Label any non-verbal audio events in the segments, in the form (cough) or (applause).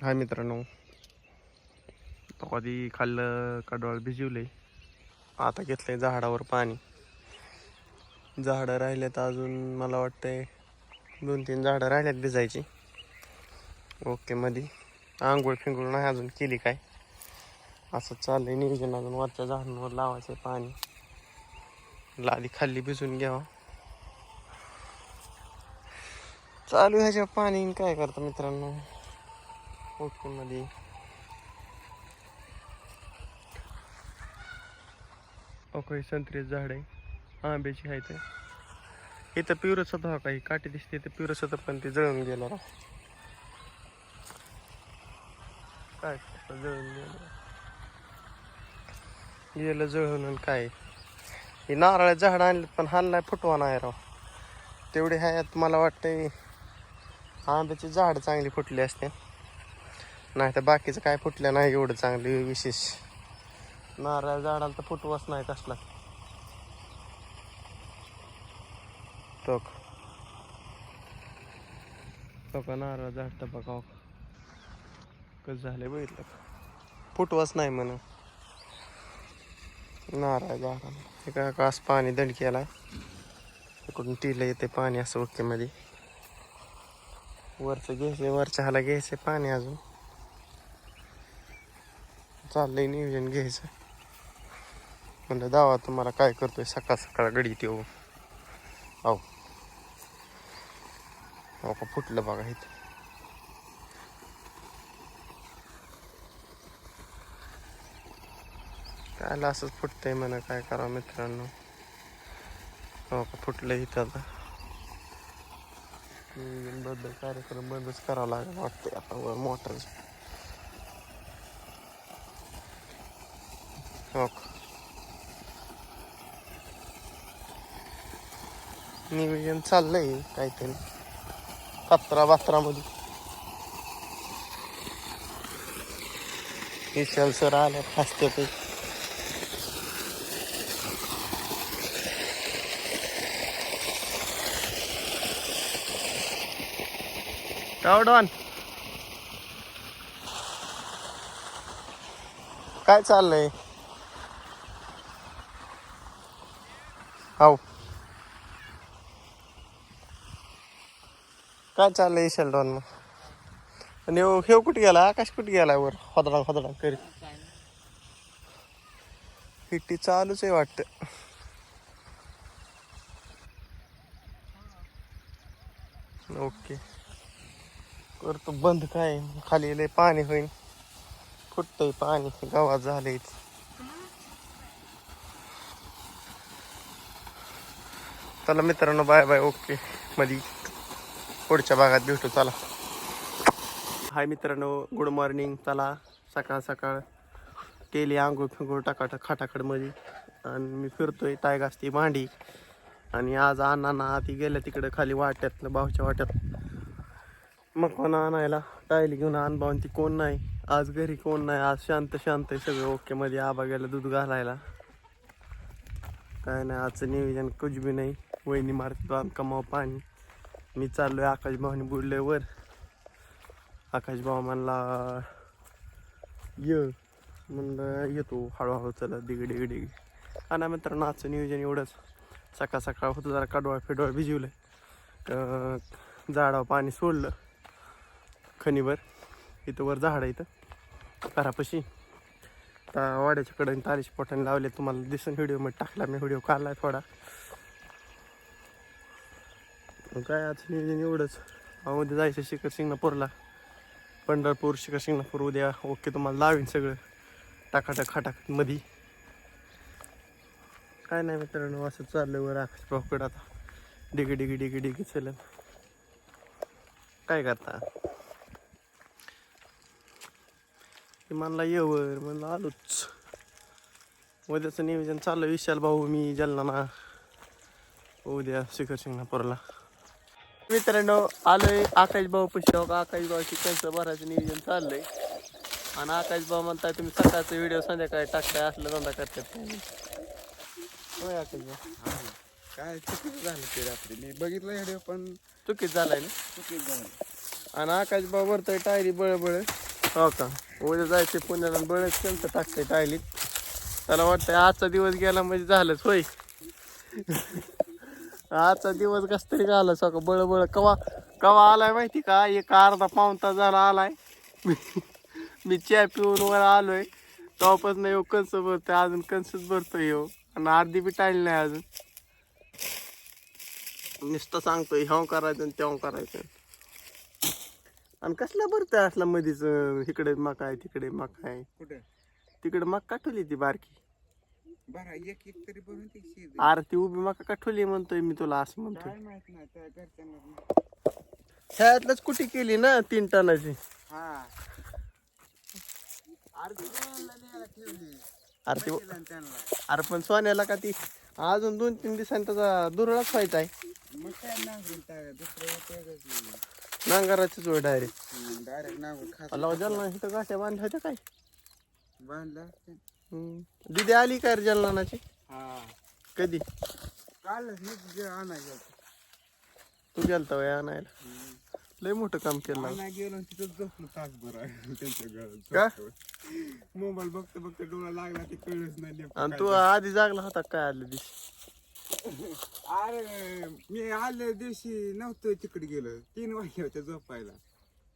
हाय मित्रांनो. तो कधी खाल्लं कडवाळ भिजवले आता घेतलंय झाडावर पाणी. झाडं राहिलेत अजून मला वाटतंय दोन तीन झाडं राहिल्यात भिजायची. ओके मध्ये आंघोळ फिंगोळ नाही अजून केली काय? असं चाललंय नियोजन अजून वरच्या झाडांवर लावायचं पाणी. लादी खाल्ली भिजून घ्यावा. चालू ह्याच्या पाणी काय करतं मित्रांनो? ओके मध्ये ओके संत्रीच झाड आहे. आंब्याची आहे ते इथं पिवरस होतं काही काठी दिसते इथं पिवरस होतं पण ते जळून गेलं राव. काय जळून गेलं गेलं जळून आणि काय? हे नारळ झाड आणले पण हाणलाय फुटवा नाही राव. तेवढे ह्यात मला वाटतंय आंब्याची झाड चांगली फुटली असते नाही तर बाकीचं काय फुटलं नाही एवढं चांगली विशेष. नारळ झाडाला तर फुटवाच नाही कसला. टोक. टोका नारळ झाड तर बघा. हो. कसं झालंय बघितलं का? फुटवाच नाही म्हण नारळ झाडाला. एका कास पाणी दंड इकडून टिलं येते पाणी असं ओके मध्ये. वरचं घ्यायचे वरच्या हाला घ्यायचे पाणी अजून. चाललंय नियोजन घ्यायचं. म्हणलं दावा तुम्हाला काय करतोय? सकाळ सकाळ गडीत येऊ हो. अहो. हो का फुटलं बघा इथं. कायला असंच फुटतंय म्हणा काय करावं मित्रांनो. हो का फुटलं इथं आता. बद्दल कार्यक्रम बंदच करावा लागेल वाटतंय आता वर मोटर हो नियोजन चाललंय काहीतरी. पत्रा बात्रामध्ये विशाल सर आले हसते ते डॉन. काय चाललंय? हो काय चाललंय शेल्डॉन? मग आणि ह्यो कुठे गेला? आकाश कुठे गेला वर? खोदडा खोदडा करी. हिट्टी चालूच आहे वाटतं. ओके. करतो बंद काय? खाली लय पाणी होईल फुटतंय पाणी. गावात झालंय. चला मित्रांनो बाय बाय ओके मधी पुढच्या भागात भेटू. चला. हाय मित्रांनो गुड मॉर्निंग चला सकाळ सकाळ केली आंघोळ फिंगोळ टाकाटा खाटाखडमध्ये आणि मी फिरतोय ताय गाजती भांडी. आणि आज अण्णा आधी गेल्या तिकडे खाली वाट्यात भाऊच्या वाट्यात. मग कोण आणायला टायली घेऊन आण भाऊन ती कोण नाही? आज घरी कोण नाही? आज शांत शांत आहे सगळं. ओके मध्ये आबा गेला दूध घालायला. काय नाही आजचं नियोजन कुछ बी नाही. वहिनी मारते बांधकामावर पाणी. मी चाललोय आकाश भाऊनी बुडलोय वर आकाश भाऊ म्हणला ये. म्हणलं येतो हळूहळू चला दिग डिग डिग आणि मित्रांनो आजचं नियोजन एवढंच. सकाळ सकाळ होतं जरा कडवाळ फिडवाळ भिजवलं क- झाडावर पाणी सोडलं. खनीवर इथं वर झाड आहे इथं घरापाशी. आता वाड्याच्या कडे तारीश पोटाने लावले तुम्हाला दिसून व्हिडिओमध्ये टाकला मी व्हिडिओ काढला थोडा. मग काय आज नियोजन एवढंच. उद्या जायचं शिखर शिंगणापूरला पंढरपूर शिखर शिंगणापूर उद्या. ओके तुम्हाला लावीन सगळं. टाकाटक खाटाक मधी. काय नाही मित्रांनो असं चाललं वर आकाश भाऊकडं आता. डिगी डिगी डिगी डिगी चलन. काय करता ते म्हणला येवर म्हणलं आलोच. उद्याचं नियोजन चाललं विशाल भाऊ मी जालना उद्या शिखर शिंगणापूरला मित्रांनो आलोय आकाश भाऊ पशी आकाश भाऊची त्यांचं भरायचं नियोजन चाललंय. आणि आकाश भाऊ म्हणताय तुम्ही सकाळचा व्हिडिओ संध्याकाळी टाकताय असलं धंदा करतात होय आकाश भाऊ. काय चुकीचं झालं ते रात्री? मी बघितलं व्हिडिओ पण चुकीच झालाय ना? चुकीच झालं. आणि आकाश भाऊ भरतोय टायरी बळ बळ हो का? उद्या जायचे पुण्याला आणि बळच त्यांचं टाकतंय टायलीत. त्याला वाटतंय आजचा दिवस गेला म्हणजे झालंच होय. आजचा दिवस कस तरी आला सगळं बळ बळ कवा कवा आलाय माहिती का? एक अर्धा पाऊन तास झाला आलाय. मी मी चहा पिऊन वर आलोय. तेव्हापासून येऊ कंस भरतोय अजून कंसच भरतोय येऊ आणि अर्धी बी टाळली नाही अजून. नुसतं सांगतोय ह्याव करायचं आणि तेव्हा करायचं. आणि कसला भरतोय असला मधीच अं, इकडे मका आहे तिकडे मका आहे. कुठं? तिकडे मका काठवली ती बारकी. बरं एक एक तरी बनवून ती शीज अरे ती उभी मका काठवली म्हणतोय मी तुला असं म्हणतोय. काय माहीत नाही त्या घरच्यांना ह्यातलंच कुठे केली ना तीन टनाची? हा. अरे न्यायला ठेवली. अरे ती दिलं ना त्यांना. अरे पण सोन्याला का ती? अजून दोन तीन दिवसांनी त्याचा दुरळाच व्हायचा आहे. मग काय नांगरून टाका दुसरं उपयोगच नाही नांगाराचीच वेळ डायरेक्ट डायरेक्ट नांगरून खात जालना इथं गाठ्या बांधल्या होत्या काय? बांधला. हम्म. दिदी आली काय रे जालनाची? हा. कधी? कालच जे आणायचं तू गेलता वय आणायला? लय मोठं काम केलं. आणायला गेलो आणि तिथं झोपलो तासभर आहे (laughs) त्यांच्या का? गळ्यात मोबाईल बघता बघता डोळा लागला ते कळलंच नाही आणि तू आधी जागला होता काय आल्या दिवशी? अरे मी आल्या दिवशी नव्हतं तिकडे गेलो. तीन वाजले होते झोपायला.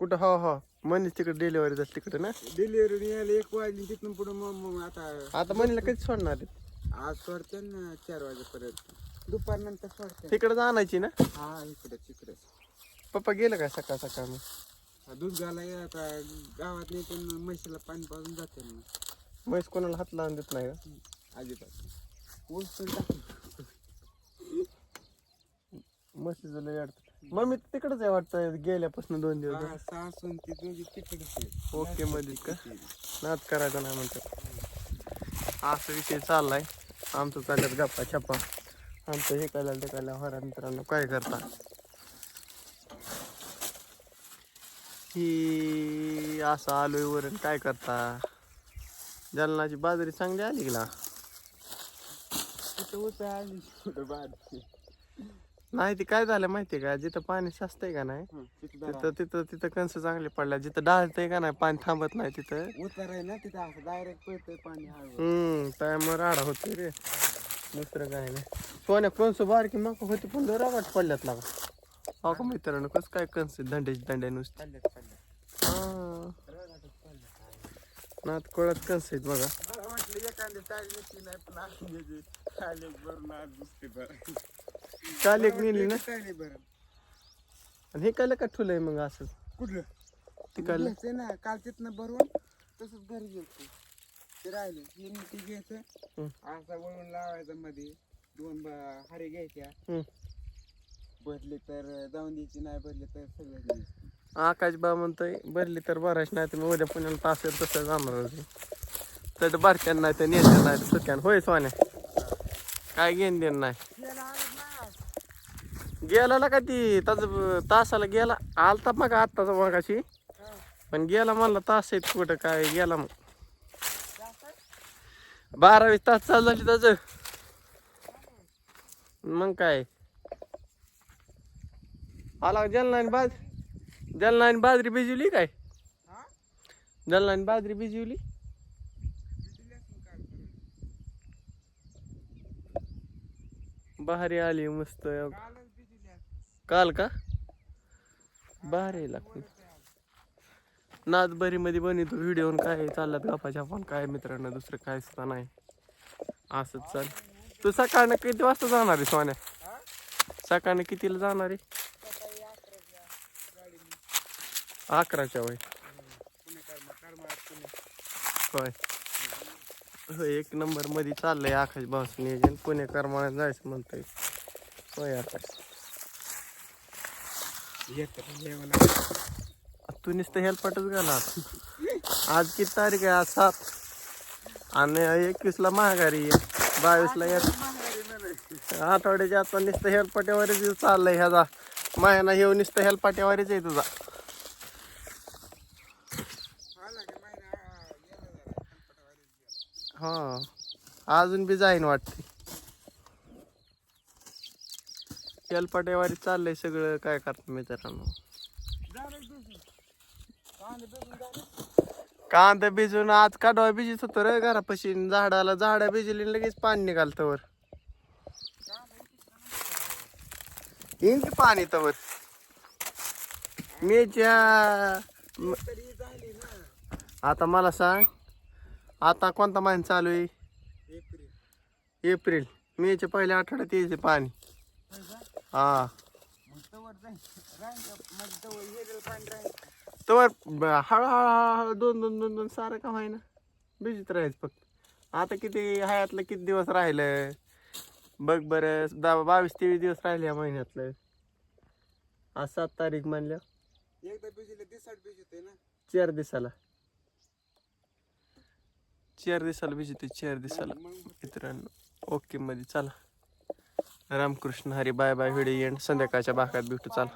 कुठं? हो हो. मनीस तिकडे डिलिव्हरी झाली तिकडे ना? डिलिव्हरी यायला एक वाजली तिथून पुढे मग मग आता आता मनीला कधी सोडणार? आज सोडते ना चार वाजेपर्यंत. दुपारनंतर सोडते. तिकडे आणायची ना? हा इकडे तिकडे. पप्पा गेलं काय सकाळ सकाळ मग? दूध घालाय आता गावात नाही पण म्हशीला पाणी पाजून जाते ना. म्हैस कोणाला हात लावून देत नाही का? अजिबात. ऊस पण टाकून. म्हशीचं लय अडत मम्मी तिकडच आहे वाटतं गेल्यापासून दोन दिवस हा, सासून ती दोघी तिकडेच आहे. ओके मध्ये का? नाच करायचा नाही म्हणतात असा विषय चाललाय. आमचं चालल्यात गप्पा छप्पा. आमचं हे करायला ते करायला हरा मित्रांनो काय करता? ही असं आलोय वरून काय करता? जालनाची बाजरी चांगली आली गेला आली. बाहेर नाही ती काय झालं माहितीये का? जिथं पाणी साचतंय का नाही तिथं तिथं तिथं कंस चांगले पडल्या जिथं डाळतंय का नाही पाणी थांबत नाही तिथं. उतार आहे ना तिथं असं डायरेक्ट पळतंय पाणी हम्म त्यामुळे राडा होतोय रे. दुसरं काय नाही. सोन्या कंस बारकी मग होती पण जरा वाट पडल्यात लागा. हो का मित्रांनो कसं काय कंस दंड्याची दंड्या नुसती? हा. नात कळत कंस आहेत बघा. मला वाटलं एखादी टाळी नसली नाही पण आली गेली. टाळी भरून आज दिसते बरं काल एक नेली ना। टाळी बरं. आणि हे काय का ठुलंय मग असं? कुठलं? घ्यायचंय ना काल तिथनं भरून तसंच घरी ते राहिले हे ती घ्यायचं. हं. असा वळून लावायचा मध्ये दोन ब- हारी घ्यायच्या. हम्म. भरले तर जाऊन द्यायची नाही भरले तर सगळं आकाश बा म्हणतोय भरली तर भरायच नाही तर मी उद्या पुण्याला तास येईल तसं जाणार तर बारक्यान नाही तर नेत्या नाही तर सुक्यान. होय सोन्या? काय घेण देण नाही. गेला ना का ती? तास तासाला गेला. आलता मग आत्ताचा मगाशी. पण गेला म्हणला तास आहेत कुठं काय गेला मग. बारावीस तास चालू झाली त्याच. मग काय? आला जलनाईन बाज जलनाईन बाजरी भिजवली काय? जलनाईन बाजरी भिजवली? दिली भारी आली मस्त कालच बी दिली असेल. काल का? बारे लागते. नाचबरी मध्ये बनवतो व्हिडिओ काय चालला गप्पा पण काय मित्रांनो दुसरं काय सुद्धा नाही. असंच चाल. तू सकाळनं किती वाजता जाणार आहे सोन्या? सकाळनं कितीला जाणार आहे? अकराच्या वय. होय. होय एक नंबरमध्ये चाललंय आकाश भाऊचं नियोजन. पुणे करमाळ्यात जायचं म्हणतोय. होय आकाश. तू नुसतं हेल्पटच घाला. आज किती तारीख आहे? आज सात. आणि एकवीसला महागारी आहे. बावीसला येत. आठवड्याच्या आता नुसतं हेलपाट्यावरच चाललंय ह्याचा. महिना येऊ नुसतं हेलपाट्यावरच आहे तुझा. हा. अजून बी जाईन वाटते. तेलपाटेवारी चाललंय सगळं. काय करतो मित्रांनो? कांदा भिजून आज काढवा भिजत होतो रे घरापाशी. झाडाला झाडं भिजली लगेच पाणी निघालं तवर येईन की पाणी तवर मेच्या आता मला सांग. आता कोणता महिना चालू आहे? एप्रिल. एप्रिल. मेच्या पहिल्या आठवड्यात यायचे पाणी. हा. तवर हळूहळू दोन दोन दोन दोन सारं का ना भिजत राहायचं फक्त. आता किती हयातलं किती दिवस राहिलं? बघ बरं दहा बावीस तेवीस दिवस राहिले या महिन्यातलं. आज सात तारीख म्हणल्या एकदा दिसाड ना. चार दिवसाला. चार दिवसाला भिजते चार दिवसाला. मग मित्रांनो ओके मध्ये चला. Ramkrishna Hari bye bye video end संध्याकाळच्या भागात भेटू. चाल.